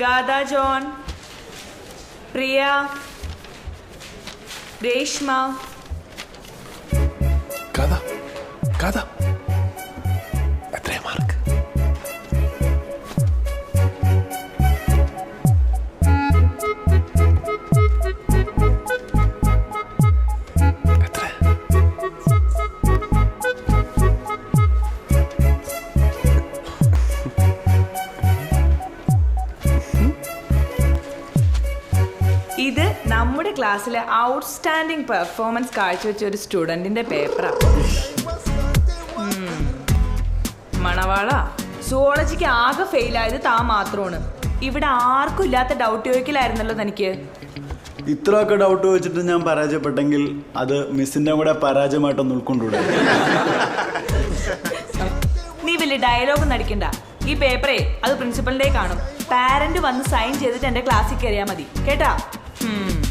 ગાદા John Priya Reshma. Gada Gada અત્રે માર્ગ. ഇത് നമ്മുടെ ക്ലാസ്സിലെ ഔട്ട്സ്റ്റാൻഡിംഗ് പെർഫോമൻസ് കാഴ്ചവെച്ച ഒരു സ്റ്റുഡന്റിന്റെ പേപ്പറാണ് മണവാള സുവോളജിക്ക് ആകെ ഫെയിലായത് താ താൻ മാത്രമാണ്. ഇവിടെ ആർക്കും ഇല്ലാത്ത ഡൗട്ട് ചോദിക്കലായിരുന്നല്ലോ തനിക്ക്. ഇത്രയൊക്കെ ഡൗട്ട് വെച്ചിട്ട് ഞാൻ പരാജയപ്പെട്ടെങ്കിൽ അത് മിസ്സിന്റെ കൂടെ പരാജയമായിട്ടൊന്ന് ഉൾക്കൊണ്ടൂടെ? നീ വലിയ ഡയലോഗ് നടിക്കണ്ട ഈ പേപ്പറേ അത് പ്രിൻസിപ്പലിന്റെ കാണും. പാരന്റ് വന്ന് സൈൻ ചെയ്തിട്ട് എന്റെ ക്ലാസ്സിൽ കയറിയാൽ മതി. കേട്ടാ? Hmm.